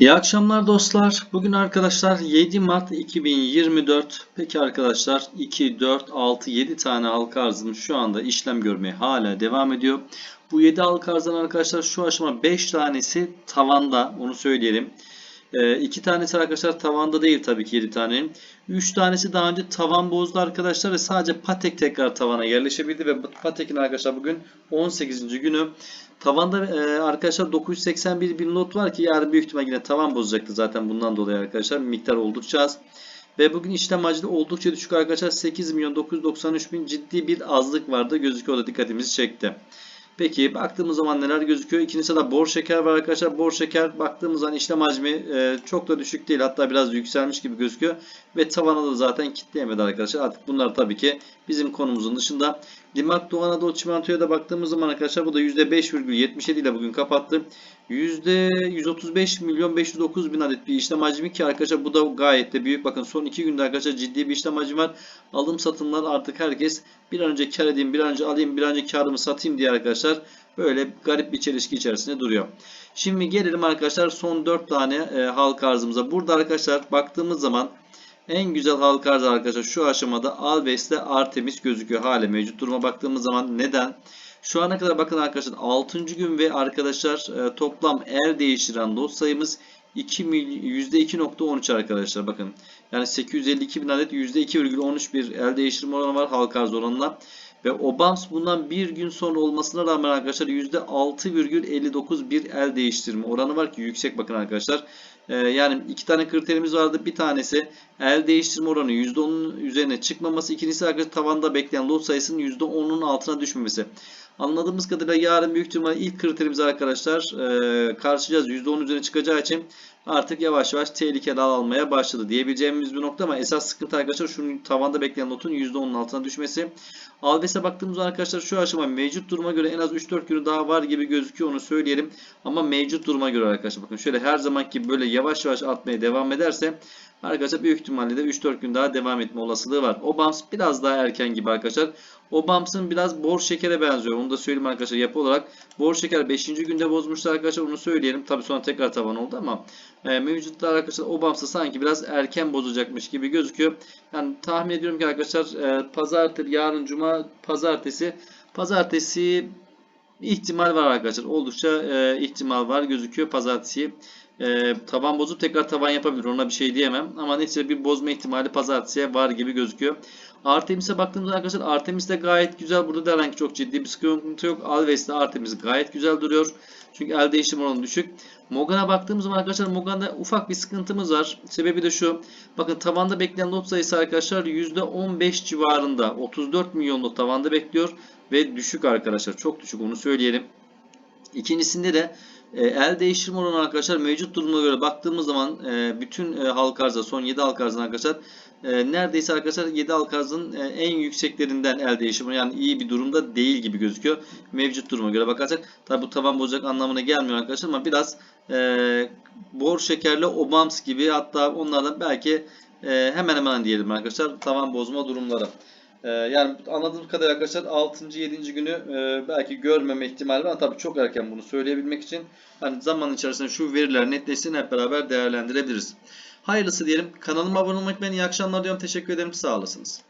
İyi akşamlar dostlar. Bugün arkadaşlar 7 Mart 2024. Peki arkadaşlar 2, 4, 6, 7 tane halka arzımız şu anda işlem görmeye hala devam ediyor. Bu 7 halka arzdan arkadaşlar şu aşama 5 tanesi tavanda onu söyleyelim. 2 tanesi arkadaşlar tavanda değil tabii ki 7 tanenin. 3 tanesi daha önce tavan bozdu arkadaşlar ve sadece Patek tekrar tavana yerleşebildi ve Patek'in arkadaşlar bugün 18. günü. Tavanda e, arkadaşlar 981 bin lot var ki yarın büyük ihtimal yine tavan bozacaktı zaten bundan dolayı arkadaşlar miktar oldukça az. Ve bugün işlem hacmi oldukça düşük arkadaşlar 8 milyon 993 bin ciddi bir azlık vardı gözüküyor da dikkatimizi çekti. Peki baktığımız zaman neler gözüküyor? İkinci sırada bor şeker var arkadaşlar. Bor şeker baktığımız zaman işlem hacmi e, çok da düşük değil. Hatta biraz yükselmiş gibi gözüküyor. Ve tavana da zaten kitleyemedi arkadaşlar. Artık bunlar tabii ki bizim konumuzun dışında. Limak Doğu Anadolu Çimento'ya da baktığımız zaman arkadaşlar bu da %5,77 ile bugün kapattı. %135 milyon 509 bin adet bir işlem hacmi ki arkadaşlar bu da gayet de büyük. Bakın son 2 günde arkadaşlar ciddi bir işlem hacmi var. Alım satımlar artık herkes bir an önce kar edeyim, bir an önce alayım, bir an önce karımı satayım diye arkadaşlar böyle garip bir çelişki içerisinde duruyor. Şimdi gelelim arkadaşlar son 4 tane e, halka arzımıza. Burada arkadaşlar baktığımız zaman en güzel halka arz arkadaşlar şu aşamada Alves ile Artemis gözüküyor hala mevcut duruma baktığımız zaman neden? Şu ana kadar bakın arkadaşlar 6. gün ve arkadaşlar e, toplam er değiştiren lot sayımız 2 %2.13 arkadaşlar bakın. Yani 852 bin adet %2,13 bir el değiştirme oranı var halka arz oranına. Ve OBAMS bundan bir gün sonra olmasına rağmen arkadaşlar %6,59 bir el değiştirme oranı var ki yüksek bakın arkadaşlar. Ee, yani iki tane kriterimiz vardı. Bir tanesi el değiştirme oranı %10'un üzerine çıkmaması. İkincisi arkadaşlar tavanda bekleyen lot sayısının %10'un altına düşmemesi. Anladığımız kadarıyla yarın büyük ihtimalle ilk kriterimiz arkadaşlar e, karşılayacağız. %10 üzerine çıkacağı için artık yavaş yavaş tehlikeli almaya başladı diyebileceğimiz bir nokta ama esas sıkıntı arkadaşlar şunun tavanda bekleyen notun %10'un altına düşmesi. Alves'e baktığımız arkadaşlar şu aşama mevcut duruma göre en az 3-4 günü daha var gibi gözüküyor onu söyleyelim. Ama mevcut duruma göre arkadaşlar bakın şöyle her zamanki böyle yavaş yavaş atmaya devam ederse Arkadaşlar büyük ihtimalle de 3-4 gün daha devam etme olasılığı var. Obams biraz daha erken gibi arkadaşlar. Obams'ın biraz bor şekere benziyor. Onu da söyleyeyim arkadaşlar yapı olarak. Bor şeker 5. günde bozmuştu arkadaşlar. Onu söyleyelim. Tabi sonra tekrar tavan oldu ama e, mevcutta arkadaşlar Obams'ı sanki biraz erken bozacakmış gibi gözüküyor. Yani tahmin ediyorum ki arkadaşlar e, pazartesi yarın cuma pazartesi pazartesi ihtimal var arkadaşlar. Oldukça e, ihtimal var gözüküyor pazartesi e, taban bozup tekrar tavan yapabilir. Ona bir şey diyemem. Ama neticede bir bozma ihtimali pazartesiye var gibi gözüküyor. Artemis'e baktığımızda arkadaşlar Artemis de gayet güzel. Burada da herhangi çok ciddi bir sıkıntı yok. Alves'te Artemis gayet güzel duruyor. Çünkü el değişim oranı düşük. Mogan'a baktığımız zaman arkadaşlar Mogan'da ufak bir sıkıntımız var. Sebebi de şu. Bakın tavanda bekleyen lot sayısı arkadaşlar %15 civarında. 34 milyon lot tavanda bekliyor. Ve düşük arkadaşlar. Çok düşük onu söyleyelim. İkincisinde de e, el değiştirme oranı arkadaşlar mevcut duruma göre baktığımız zaman e, bütün e, halka arza son 7 halka arzın arkadaşlar e, neredeyse arkadaşlar 7 halka arzın en yükseklerinden el değişimi yani iyi bir durumda değil gibi gözüküyor. Mevcut duruma göre bakarsak tabi bu taban bozacak anlamına gelmiyor arkadaşlar ama biraz e, bor şekerli obams gibi hatta onlardan belki e, hemen hemen diyelim arkadaşlar tavan bozma durumları. Ee, yani anladığım kadarıyla arkadaşlar 6. 7. günü e, belki görmeme ihtimali var. Tabii çok erken bunu söyleyebilmek için hani zaman içerisinde şu veriler netleşsin hep beraber değerlendirebiliriz. Hayırlısı diyelim. Kanalıma abone olmayı unutmayın. İyi akşamlar diyorum. Teşekkür ederim. Sağ olasınız.